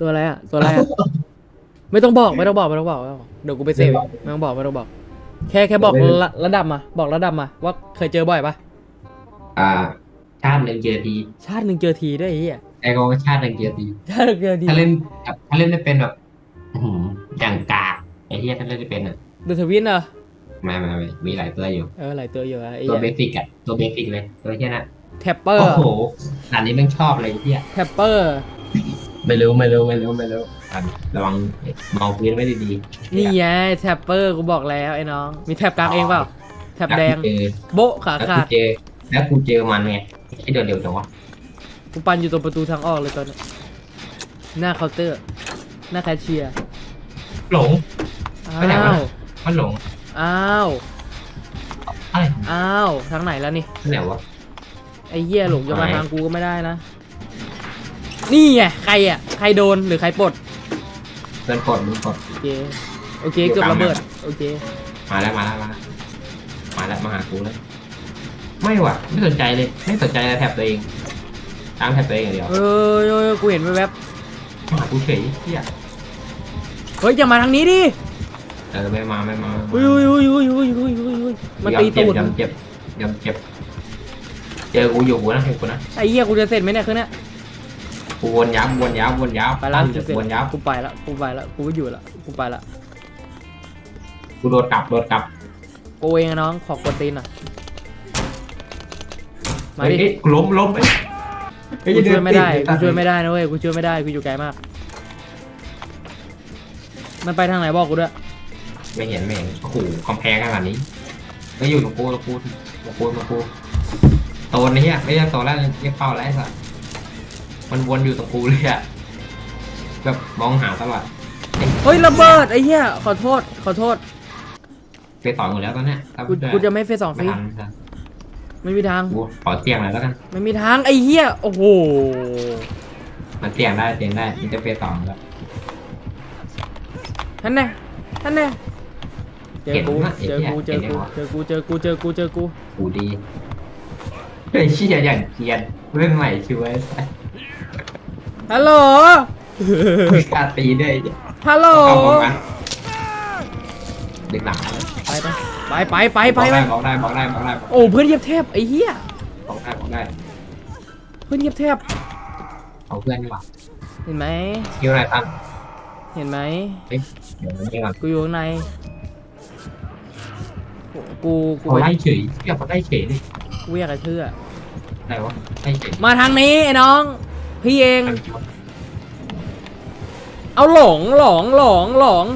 ตัวอะไรอะ ตัวอะไรอะไม่ต้องบอกไม่ต้องบอก ไม่ต้องบอก ไม่ต้องบอก เดี๋ยวกูไปเซฟไม่ต้องบอก ไม่ต้องบอก แค่แค่บอกระระดับมา บอกระดับมา ว่าเคยเจอบ่อยปะอ่า ชาติหนึ่งเจอที ชาติหนึ่งเจอทีด้วยไอ้เหี้ยไอ้ก็ว่าชาติหนึ่งเจอที ชาติหนึ่งเจอที ถ้าเล่นถ้าเล่นไม่เป็นแบบอย่างกากไอ้เหี้ยถ้าเล่นไม่เป็นอะดูทวินเหรอไม่ไม่ไม่มีหลายตัวอยู่ เออ หลายตัวอยู่อะตัวเบสิกอะตัวเบสิกเลย ตัวเหี้ยนะแท็ปเปอร์ โอ้โหด่านนี้แม่งชอบเลยไอ้เหี้ยแท็ปเปอร์ ไม่รู้ไม่รู้ไม่รู้ไม่รู้อะระวังมองพื้นไว้ดีๆนี่ไงแท็ปเปอร์กูบอกแล้วไอ้น้อง มีแท็บกลางเองเปล่าแท็บแดงล้วกูเจอโบะขาแล้วขากูดเจอแล้วกูเจอมันไงไอ้เดี๋ยวเดี๋ยวจังวะกูปันอยู่ตรงประตูทางออกเลยตอนนี้หน้าเคาน์เตอร์ หน้าแคชเชียร์หลงอ้ไปไหนวะาวมันหลงอ้าวอะไรอ้าวทางไหนแล้วนี่ที่ไหนวะ ไอ้เหี้ยหลงจะมาไหนทางกูก็ไม่ได้นะ นี่ไงใครอะใครโดนหรือใครปลดเดินกดมึงกด โอเคโอเคเกือบระเบิดโอเคมาแล้วมาแล้วมาแล้วมาแล้วมาหากูแล้วไม่ว่ะ ไม่สนใจเลย ไม่สนใจอะไรแถบตัวเอง ตามแถบตัวเองอย่างเดียวเออเออกูเห็นแวบมาหากูเฉยเฮียๆเฮ้ยอย่ามาทางนี้ดิเออไม่มาไม่มาไม่มาอุ้ยอุ้ยอุ้ยอุ้ยอุ้ยอุ้ยอุ้ยอุ้ยมันตีตูดยอมเจ็บยอมเจ็บ เจอกูอยู่กูนะเห็นกูนะไอ้เหี้ยกูจะเสร็จไหมเนี่ยคืนเนี้ย กูวนยับวนยับวนยับไปแล้วตั้งกูเสร็จวนยับกูไปละกูไปละกูไม่อยู่ละกูไปละกูโดดกลับโดดกลับกูเองอะน้องขอกดตีนหน่อยมาดิเฮ้ยกูล้มล้มเอ้ยเฮ้กูช่วยไม่ได้เดิกูนติช่วยไม่ได้นะเว้ยกูช่วยไม่ได้กูอยู่ไกลมาก มันไปทางไหนบอกกูด้วยไม่เห็นไม่เห็นโอ้โหกำแพงขนาดนี้ไม่อยู่ตรงกูตรงกูตรงกูตรงกูโซนนี้อะไม่ใช่โซนแรกเรียกเป้าแล้วไอ้สัส มันวนอยู่ตรงกูเลยอะแบบมองหาตลอดเฮ้ยระเบิดไอ้เหี้ยขอโทษ ขอโทษไปต่อยหมดแล้วตอนเนี้ยถ้ากูเจอกูจะไม่เฟสสองไม่สิทันไม่ทันไม่มีทาง กูขอเตียงหน่อยแล้วกัน ไม่มีทางไอ้เหี้ยโอ้โหมันเตียงได้เตียงได้มันจะไปต่อแล้วท่านแน่ท่านแน่เจอเห็นกูปะเจอกูเห็เจอนไงกูวะเจอกูเจอกูเจอกูเจอกูกูดีเฮ้ยเชี่ยอย่างเกรียนเรื่องใหม่ช่วย ฮัลโหลกล้าตีด้วยฮัลโหลเอาของมันเด็กหลังไปไปไปไปไปไปบอกได้บอกได้บอกได้บอกได้โอ้เพื่อนเหยียบแทบไอ้เหี้ยบอกได้บอกได้ เพื่อนเหยียบแทบเอาเพื่อนดีกว่าเห็นไหมคิวอะไรตั้งเห็นไหมเฮ้ยเดี๋ยวนี้ก่อนกูอยู่ข้างในกูกูเขาไปไล่เฉยเรียกเขาไล่เฉยดิกูอยากจะเชื่ออะไรวะไล่เฉยมาทางนี้ไอ้น้อง พี่เอง เอาหลงหลงหลงหลง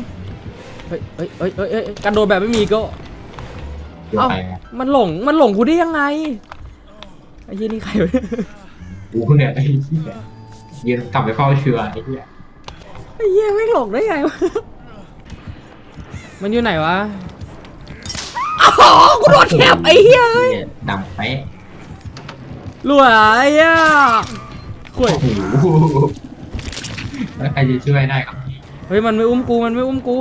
เฮ้ยเฮ้ยเฮ้ยเฮ้ยเฮ้ยกระโดดแบบไม่มีก็เดี๋ยวเอ้าไปมันหลงมันหลงกูได้ยังไงไอ้เหี้ยนี่ใครวะเนี่ยกูเนี่ยไอ้เหี้ยยืนกลับไปเฝ้าเชือไอ้เหี้ยไอ้เหี้ยไม่หลงได้ไงวะมันอยู่ไหนวะอ๋อกูโดนแคบไอ้เหี้ยเอ้ยเนี่ยดำเป๊ะรั่วไอ้เหี้ย ข่วย โอ้โหแล้วใครจะช่วยได้ครับเฮ้ยมันไม่อุ้มกูมันไม่อุ้มกู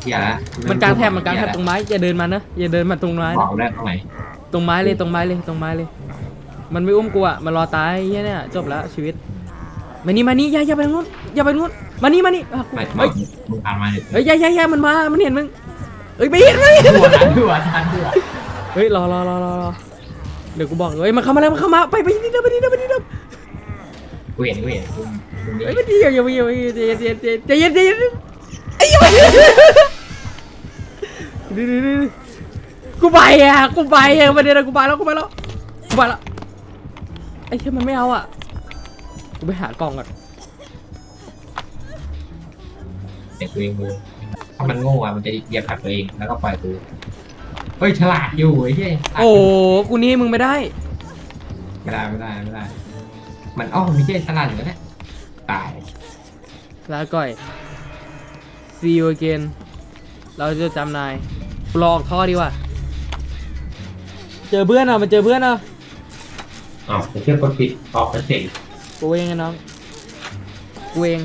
เหี้ยละมันกลางแถบมันกลางแถบตรงไม้อย่าเดินมานะอย่าเดินมาตรงไม้บอกได้ตรงไหนตรงไม้เลยตรงไม้เลยตรงไม้เลย มันไม่อุ้มกูอะมันรอตายไอ้เหี้ยเนี่ยจบแล้วชีวิตมานี่มานี่อย่าอย่าไปทางนู้นอย่าไปทางนู้นมานี่มานี่อะกูไม่เฮ้ยมึงผ่านมาเนี่ยเฮ้ยอย่าอย่าอย่ามันมามันเห็นมึงเฮ้ยไม่เห็นไม่เห็น หัวทันหัวทันหัวเฮ้ยรอรอรอรอรอเดี๋ยวกูบอกเฮ้ยมันเข้ามาแล้วมันเข้ามาไปไปนี่เดิมไปนี่เดิมไปนี่เดิม กูเห็นกูเห็นกูกูนี่เฮ้ยมันดีอย่าอย่าอย่าอย่าใจเย็นใจเย็นใจเย็นใจเย็นไอ้ยังดื้อดื้อดื้อกูไปอะกูไปอะประเด็นอะกูไปแล้วกูไปแล้วกูไปแล้วไอ้เชี่ยมันไม่เอาอะกูไปหากล่องก่อนเด็กตัวเองมือถ้ามันโง่อะมันจะเหยียบขัดตัวเองแล้วก็ปล่อยกูเฮ้ยฉลาดอยู่ไอ้เหี้ยโอ้กูนี่มึงไม่ได้ ไม่ได้ไม่ได้ไม่ได้ มันอ้อไม่ใช่ฉลาดอยู่แล้วเนี่ยตาย ลาก่อย see you again เราจะจำนายปลอกท่อดีกว่า เจอเพื่อนอะมันเจอเพื่อนอะอ้าวเชื่อกดผิดออกไปเสียงกูเองไงน้องกูเอง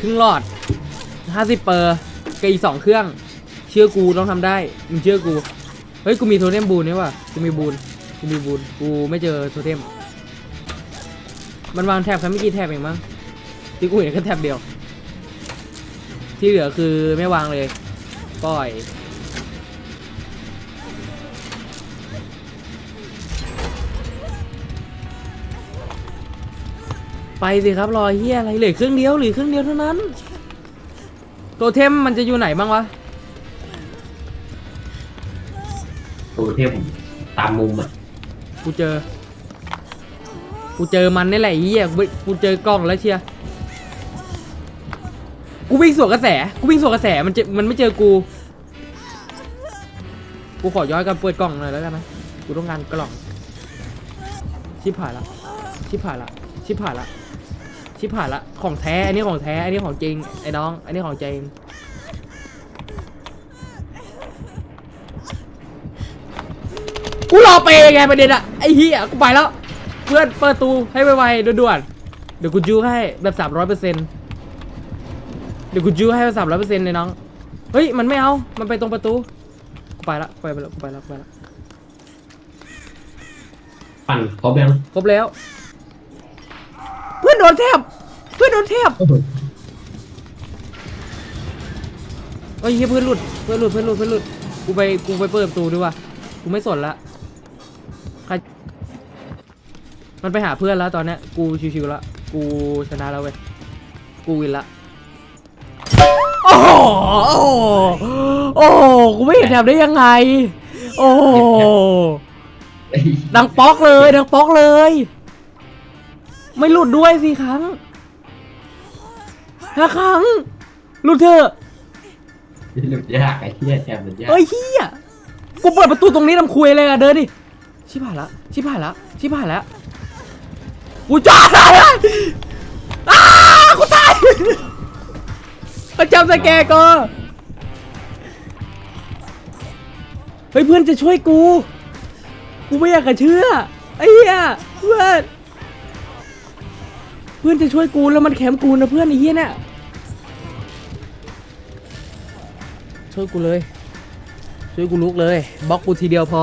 ครึ่งหลอดห้าสิบเปอร์กับอีกสองเครื่อง เชื่อกูต้องทำได้ มึงเชื่อกู เฮ้ย กูมีโทเทมบูนนี่ว่ะกูมีบูน กูมีบูนกูไม่เจอโทเทม มันวางแถบแค่ไม่กี่แถบเองมั้งที่กูเห็นแค่แถบเดียว ที่เหลือคือไม่วางเลย ปล่อย ไปสิครับรอเฮียอะไรเหลือเครื่องเดียวหรือเครื่องเดียวเท่านั้นโทเทมมันจะอยู่ไหนบ้างวะ ตัวเทพตามมุมอะ กูเจอ กูเจอมันนี่แหละไอ้เฮียกูกูเจอกล้องแล้วเชียร์กูวิ่งสวนกระแส กูวิ่งสวนกระแส มันจอมันไม่เจอกู กูขอย้อยกันเปิดกล่องหน่อยแล้วกันนะ กูต้องการกล่อง ชิบหายละ ชิบหายละ ชิบหายละ ชิบหายละ ของแท้ อันนี้ของแท้ อันนี้ของจริง ไอ้น้อง อันนี้ของจริง กูรอเปย์ไงประเด็นอะไอ้เหี้ยกูไปแล้ว เพื่อนเปิดประตูให้ไวๆด่วนๆเดี๋ยวกูจูให้แบบสามร้อยเปอร์เซ็นต์เดี๋ยวกูจูให้แบบสามร้อยเปอร์เซ็นต์เลยน้องเฮ้ยมันไม่เอา มันไปตรงประตูกูไปละกูไปละกูไปละกูไปละปั่นครบยังครบแล้ว เพื่อนโดนแทบเพื่อนโดนแทบเฮ้ยเหี้ยเพื่อนหลุดเพื่อนหลุดเพื่อนหลุดเพื่อนหลุดกูไปกูไปเปิดประตูดีกว่ากูไม่สนละ มันไปหาเพื่อนแล้วตอนเนี้ยกูชิวๆละกูชนะแล้วเว้ยกูวินละโอ้โหโอ้โหโอ้โหกูไม่เห็นแถบได้ยังไง โอ้โหเอ้ยดังป๊อกเลยดังป๊อกเลย ไม่หลุดด้วยสี่ครั้งห้าครั้งหลุดเถอะหลุดยากไอ้เหี้ยแอบหลุดยากเอ้ยเฮียกูเปิดประตูตรงนี้ทำคุยเลยอะเดินดิชิบหายละชิบหายละชิบหายละ กูจ้ายอ้ากูตายพระจ้าสแกก็เฮ้ยเพื่อนจะช่วยกู กูไม่อยากจะเชื่อไอ้เหี้ยเพื่อนเพื่อนจะช่วยกูแล้วมันแคมกูนะเพื่อนไอ้เหี้ยเนี่ยช่วยกูเลย ช่วยกูลุกเลยบล็อกกูทีเดียวพอ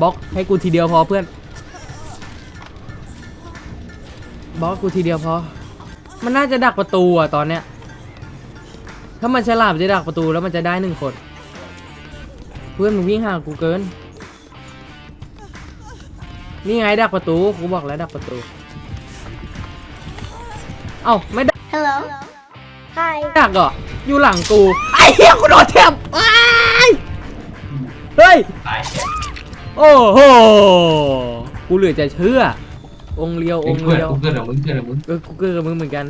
บล็อกให้กูทีเดียวพอเพื่อน บล็อกกูทีเดียวพอ มันน่าจะดักประตูอะตอนเนี้ย ถ้ามันฉลาดมันจะดักประตูแล้วมันจะได้หนึ่งคนเพื่อนมึงวิ่งห่างกูเกิน นี่ไงดักประตู กูบอกแล้วดักประตู เอ้าไม่ดัก Hello. Hi. ดักเหรออยู่หลังกู ไอ้เหี้ยกูโดนแทบว้ายเฮ้ยตายแอบโอ้โห กูเหลือจะเชื่อ องค์เลียวองค์เพื่อนเลียวกูเพื่อนของมึงเพื่อนของมึงเออกูเกิดกับมึงเหมือนกัน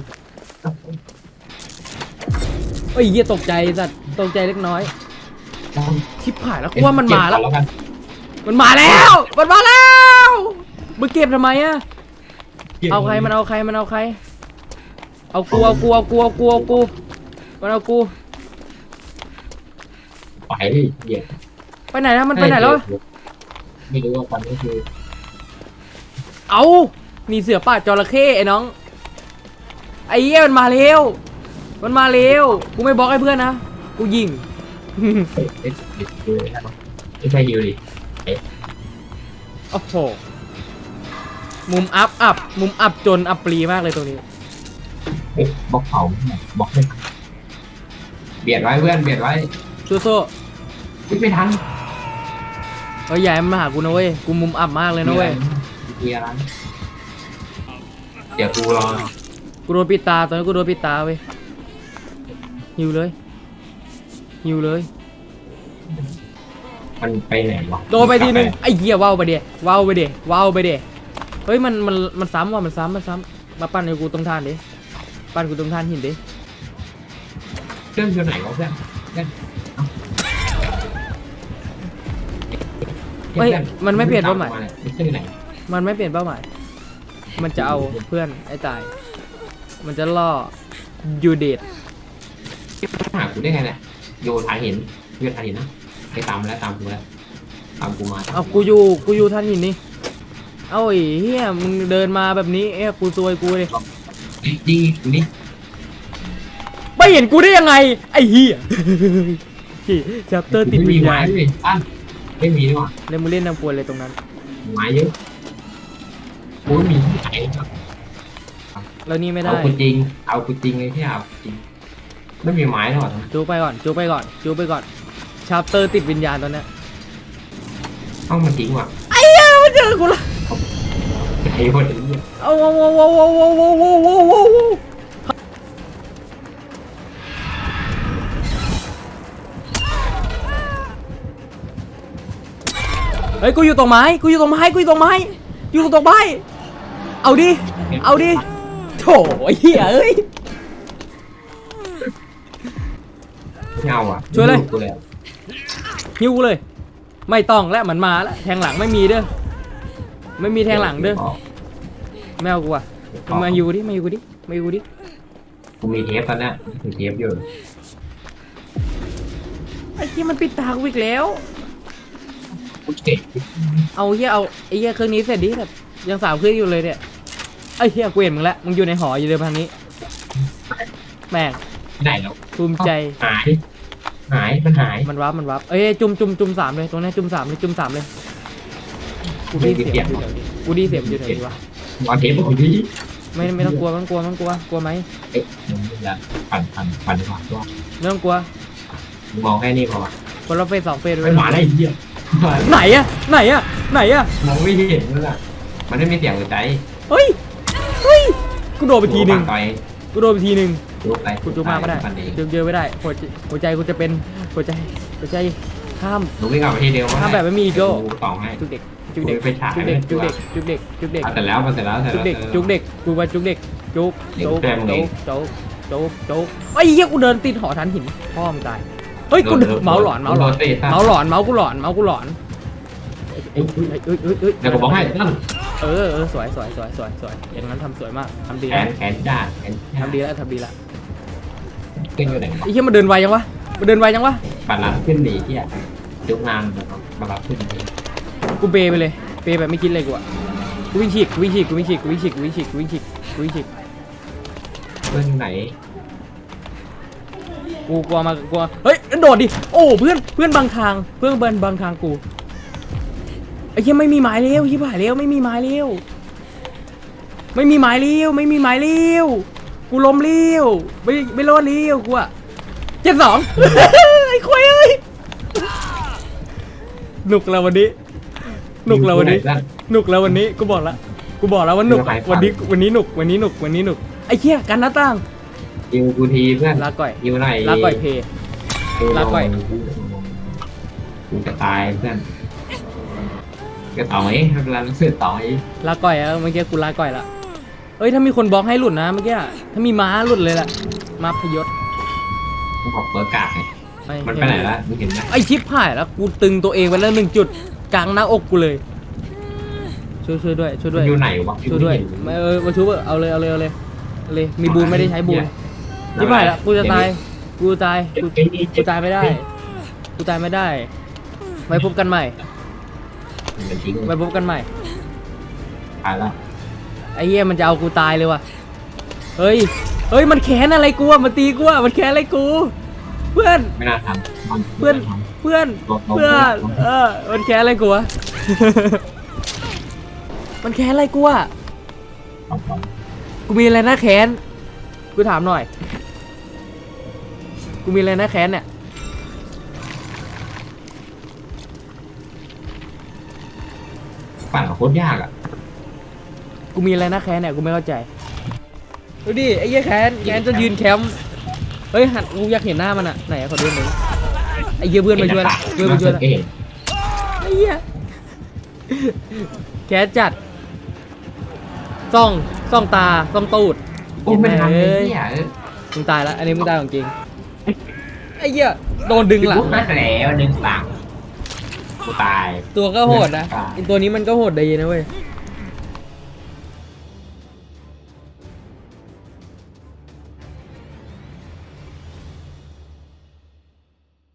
เอ้ยเหี้ยตกใจสัตว์ตกใจเล็กน้อยชิบหายแล้วกูว่ามันมาแล้ว เก็บก่อนกันมันมาแล้ว มันมาแล้วมึงเก็บทำไมอะเอาใครมันเอาใครมันเอาใคร เอากูเอากูเอากูเอากูเอากูมันเอากูไปดิเหี้ยไปไหนนะมันไปไหนแล้ว ไม่รู้ว่าตอนนี้คือเอา มีเสือป่าจระเข้ไอ้น้อง ไอ้เหี้ยมันมาเร็ว มันมาเร็ว กูไม่บล็อกให้เพื่อนนะ กูยิง เอ๊ะเอ๊ะเอ๊ะเอ๊ะไม่ใช่ฮิวดิโอ้โห มุมอัพอัพ มุมอัพจนอัปปรีมากเลยตรงนี้ เอ๊ะบล็อกเขาบล็อกไม่ทันเบียดไว้เพื่อนเบียดไว้สู้อุ๊ยไม่ทันเฮ้ยให้มันมาหากูนะเว้ย กูมุมอัพมากเลยนะเว้ยมีอะไร เดี๋ยวกูรอกูโดนปิดตาตอนนี้กูโดนปิดตาเว้ยหิวเลยหิวเลย มันไปไหนวะโดนไปทีนึงไอ้เหี้ยว้าวไปเดี๋ยว้าวไปเดี๋ยว้าวไปเดี๋ยเฮ้ยมันมันมันซ้ำว่ะมันซ้ำมันซ้ำมาปั้นให้กูตรงท่านดิปั้นกูตรงท่านหินดิเครื่องอยู่ไหนวะเพื่อนเพื่อนเอ้าเฮ้ยมันไม่เปลี่ยนเป้าหมายมันเครื่องอยู่ไหนมันไม่เปลี่ยนเป้าหมาย มันจะเอาเพื่อนไอ้ตาย มันจะล่อยูเดตหากูได้ไงเนี่ยโยนฐานหินโยนฐานหินนะไปตามมาแล้วตามกูมาแล้วตามกูมาเอากูอยู่กูอยู่ท่านหินนี่ เอาไอ้เหี้ยมึงเดินมาแบบนี้เอ้ยกูซวยกูเลยยิงกูนี่ไม่เห็นกูได้ยังไง ไอ้เหี้ยแชปเตอร์ติดไม่วิมีญไม้ญาณด้วยอะไม่มีด้วยว่ะเลยมึงเล่นนางปวนเลยตรงนั้น ไม้เยอะ กูไม่มีที่ไหนครับแล้วนี่ไม่ได้ เอากูจริง เอากูจริงเลยที่เอากูจริง ไม่มีไม้หรอกจูไปก่อน จูไปก่อน จูไปก่อนชาร์เตอร์ติดวิญญาณตอนเนี้ยต้องมันจริงว่ะไอ้เหี้ยมันเจอกูละไอ้คนนี้ยเอาเอาเอาเอาเอาเอาเอาเอาเอาเอาเฮ้ยกูอยู่ตรงไม้กูอยู่ตรงไม้กูอยู่ตรงไม้อยู่ตรงไม้ เอาดิ เอาดิโถไอ้เหี้ยเอ้ย ไม่เอาอะช่วยเลย กูแล้วหิวกูเลย ไม่ต้องแล้วมันมาแล้วแทงหลังไม่มีเด้อ ไม่มีแทงหลังเด้อ ไม่เอากูอะมึงมาอยู่ดิ มาอยู่กูดิ มาอยู่กูดิ กูมีเทปตอนเนี้ยมีเทปอยู่ไอ้เหี้ยมันปิดตากูอีกแล้ว กูเก่งเอาเฮียเอาไอ้เฮียเครื่องนี้เสร็จดิแบบยังสาวเครื่องอยู่เลยเนี่ย ไอ้เฮียกูเห็นมึงแล้วมึงอยู่ในหออยู่เลยพันนี้ แม่งไม่ได้แล้วภูมิใจ หาย หาย มันหายมันวับมันวับเอ้ยจุ่มจุ่มจุ่มสามเลยตรงนี้จุ่มสามเลยจุ่มสามเลยกูดีเสียงอยู่แถวนี้กูดีเสียงอยู่แถวนี้วะวางเทปของดีไม่ไม่ต้องกลัวไม่ต้องกลัวไม่ต้องกลัวกลัวไหมเอ๊ะอย่าปั่นปั่นปั่นดีกว่าตัวไม่ต้องกลัวมึงมองแค่นี้พอวะคนละเฟสสองเฟสด้วไม่ยหมาได้เหี้ยไหนอะไหนอะไหนอะมองไม่เห็นเลยอะมันไม่มีเสียงหัวใจเฮ้ย เฮ้ยกูโดนไปทีหนึ่งต่อยกูโดนไปทีหนึ่งลุกไปกูจุกมากไม่ได้ปั่นดีเจอเจอไม่ได้หัวใจหัวใจกูจะเป็นหัวใจหัวใจข้ามหนูวิ่งกลับไปที่เดิมถ้าแบบไม่มีอีโก้กูต่อให้จุกเด็กจุกเด็กไปฉายจุกเด็กไม่จุกได้เด็กจุกเด็กจุกเด็กเอาแต่แล้วมันเสร็จแล้วเสร็จจุกแล้วเด็กจุกเด็กกูว่าจุกเด็กจุกเด็กจุกแก้มเอจุงกจุกจุกจุกไอ้เหี้ยกูเดินติดหอทันหินพ่อมึงตายเฮ้ยกูเดินเมาส์หลอนเมาส์หลอนโดนเตะเมาส์หลอนเมาส์กูหลอนเมาส์กูหลอนเอ้ยเอ้ยเอ้ยเอ้ยเอ้ยเดี๋ยวกูบอกให้ตั้ง เออเออสวยสวยสวยสวยสวยอย่างนั้นทำสวยมากทำดีแขแล้วนแขนด้านแขนทำดีแล้วทำดีแล้วขึ้นอยู่ไหนวะไอ้เหี้ยมันเดินไวยังวะมันเดินไวยังวะปั่นรับขึ้นดีที่อะจุกงานมารับขึ้นดีกูเบไปเลยเบแบบไม่คิดเลยกูอะกูวิ่งฉีกกูวิ่งฉีกกูวิ่งฉีกกูวิ่งฉีกกูวิ่งฉีกกูวิ่งฉีกกูวิ่งฉีกเพื่อนไหนกูกลัวมากกลัวเฮ้ยโดดดิโอ้เพื่อนเพื่อนบางทางเพื่อนเบิร์นบางทางกู ไอ้เหี้ยไม่มีไม้เลี้ยวชิบหายเลี้ยวไม่มีไม้เลี้ยวไม่มีไม้เลี้ยวไม่มีไม้เลี้ยวกูล้มเลี้ยวไม่ไม่รอดเลี้ยวกูอะเจ็ดสองไอ้ควายเอ้ยหนุกแล้ววันนี้หนุกแล้ววันนี้หนุกแล้ววันนี้กูบอกละกูบอกแล้วว่าหนุกเดี๋ยวไปฟังวันนี้วันนี้หนุกวันนี้หนุกวันนี้หนุกไอ้เหี้ยกันหน้าต่างยิวกูทีเพื่อนลาก่อยยิวหน่อยลาก่อยเพย์ลาก่อยกูจะตายเพื่อน ก็ต่อยเวลารู้สึกต่อยลาก่อยอะเมื่อกี้กูลาก่อยละเอ้ยถ้ามีคนบล็อกให้หลุดนะเมื่อกี้อะถ้ามีม้าหลุดเลยล่ะม้าพยศกูขอเปิดกากไงอ้มันไปไหนละมึงเห็นไหมไอชิปหายแล้วกูตึงตัวเองไว้แล้วหนึ่งจุดกลางหน้าอกกูเลย ช่วยช่วยด้วยช่วยด้วยมันอยู่ไหนวะช่วยด้วยไม่ไม่เห็นเออมาช่วยเถอะเอาเลยเอาเลยเอาเลยเอาเลยมีบูนไม่ได้ใช้บูนเหี้ยชิปหายแล้วกูจะตายกูตายกูเจ็บปีกูตายไม่ได้กูตายไม่ได้ไว้พบกันใหม่ มันทิ้งไว้พบกันใหม่ ตายแล้วไอ้เหี้ยมันจะเอากูตายเลยว่ะ เฮ้ย เฮ้ยมันแค้นอะไรกูอะมันตีกูอะมันแค้นอะไรกู เพื่อน ไม่น่าทำมันเพื่อนไม่าทเพื่อนลบลบเพื่อนลบเออ มันแค้นอะไรกูวะมันแค้นอะไรกูอะำทำกูมีอะไรน่าแค้น กูถามหน่อย กูมีอะไรน่าแค้นเนี่ย ปั่นโคตรยากอะ กูมีอะไรน่าแค้นเนี่ยกูไม่เข้าใจดูดิไอ้เหี้ยแค้นแค้นจะยืนแคมป์เฮ้ยหันกูอยากเห็นหน้ามันอะไหนอะขอดูหน่อยไอ้เหี้ยเพื่อนมาช่วยละเพื่อนมาช่วยละเห็นไอ้เหี้ยแคสจัดซ่องซ่องตาซ่องตูดโอ้ไม่ทันเลเอ้ยยเนี่ยเออมึงตายแล้วอันนี้มึงตายของจริงไอ้เหี้ยโดนดึงหลังปุ๊บนั่นแล้วดึงหลัง กูตายตัวก็โหดนะตายไอ้ตัวนี้มันก็โหดดีนะเว้ย